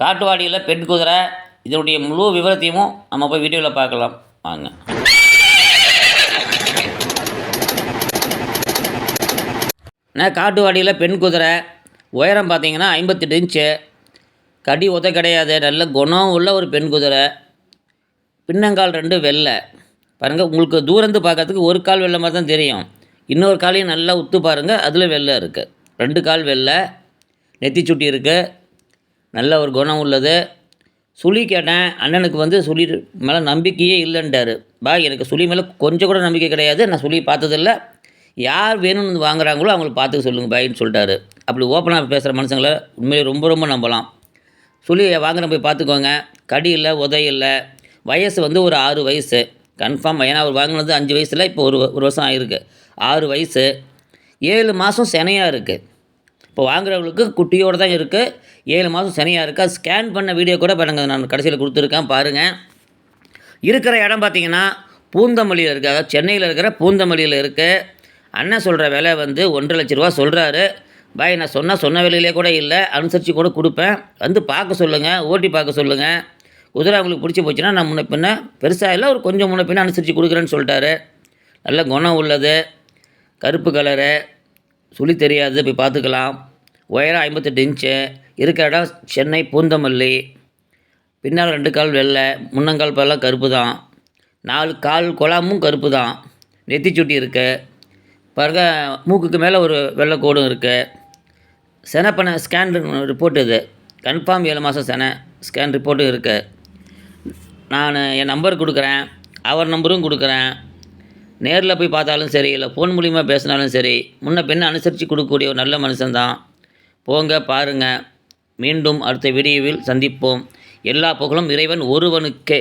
காட்டுவாடியில் பெண் குதிரை இதனுடைய முழு விவரத்தையும் நம்ம போய் வீடியோவில் பார்க்கலாம். வாங்க. நான் காட்டுவாடியில் பெண் குதிரை உயரம் பார்த்தீங்கன்னா ஐம்பத்தெட்டு இன்ச்சு கடி உத கிடையாது நல்ல குணம் உள்ள ஒரு பெண் குதிரை. பின்னங்கால் ரெண்டு வெள்ளை. பாருங்கள் உங்களுக்கு தூரந்து பார்க்கறதுக்கு ஒரு கால் வெள்ளை மாதிரி தான் தெரியும். இன்னொரு காலையும் நல்லா உத்து பாருங்கள் அதில் வெள்ளை இருக்குது ரெண்டு கால் வெள்ளை நெத்தி சுட்டி இருக்குது நல்ல ஒரு குணம் உள்ளது. சுழி கேட்டேன். அண்ணனுக்கு வந்து சுழி மேலே நம்பிக்கையே இல்லைன்ட்டாரு. பா எனக்கு சுழி மேலே கொஞ்சம் கூட நம்பிக்கை கிடையாது. நான் சுழி பார்த்ததில்ல. யார் வேணும்னு வந்து வாங்குறாங்களோ அவங்களை பார்த்துக்க சொல்லுங்கள் பாயின்னு சொல்லிட்டாரு. அப்படி ஓப்பனாக பேசுகிற மனுஷங்களை உண்மையிலே ரொம்ப ரொம்ப நம்பலாம். சுழியை வாங்குற போய் பார்த்துக்கோங்க. கடி இல்லை உதை இல்லை. வயசு வந்து ஒரு ஆறு வயசு. கன்ஃபார்ம் ஏன்னா அவர் வாங்கினது அஞ்சு வயசில் இப்போ ஒரு ஒரு வருஷம் ஆகிருக்கு ஆறு வயசு. ஏழு மாதம் சினையாக இருக்குது இப்போ வாங்குறவங்களுக்கு குட்டியோடு தான் இருக்குது ஏழு மாதம் சனியாக இருக்கா? ஸ்கேன் பண்ண வீடியோ கூட பாருங்க. நான் கடைசியில் கொடுத்துருக்கேன். பாருங்கள் இருக்கிற இடம் பார்த்தீங்கன்னா பூந்தமல்லியில் இருக்குது அதாவது சென்னையில் இருக்கிற பூந்தமல்லியில் இருக்குது அண்ணன் சொல்கிற விலை வந்து ஒன்றரை லட்ச ரூபா சொல்கிறாரு பாய் நான் சொன்னால் சொன்ன விலையிலே கூட இல்லை. அனுசரித்து கூட கொடுப்பேன். வந்து பார்க்க சொல்லுங்கள் ஓட்டி பார்க்க சொல்லுங்கள் குதிரை அவங்களுக்கு பிடிச்சி போச்சுன்னா நான் முன்ன பின்ன பெருசாக இல்லை ஒரு கொஞ்சம் முன்ன பின்ன அனுசரித்து கொடுக்குறேன்னு சொல்லிட்டாரு. நல்ல குணம் உள்ளது. கருப்பு கலரு சுழி தெரியாது போய் பார்த்துக்கலாம். உயரம் ஐம்பத்தெட்டு இன்ச்சு இருக்கிற இடம் சென்னை பூந்தமல்லி. பின்னால் ரெண்டு கால் வெள்ளை முன்னங்கால் பல்லாம் கருப்பு தான் நாலு கால் குழாமும் கருப்பு தான் நெத்தி சுட்டி இருக்குது பாருங்க மூக்குக்கு மேலே ஒரு வெள்ளை கோடும் இருக்குது செனப்பன ஸ்கேன் ரிப்போர்ட் இது. கன்ஃபார்ம் ஏழு மாதம் சென ஸ்கேன் ரிப்போர்ட்டும் இருக்குது நான் என் நம்பர் கொடுக்குறேன். அவர் நம்பரும் கொடுக்குறேன். நேரில் போய் பார்த்தாலும் சரி இல்லை ஃபோன் மூலிமா பேசினாலும் சரி முன்ன பெண்ணை அனுசரித்து கொடுக்கக்கூடிய ஒரு நல்ல மனுஷன்தான். போங்க பாருங்கள் மீண்டும் அடுத்த வீடியோவில் சந்திப்போம். எல்லா புகழும் இறைவன் ஒருவனுக்கே.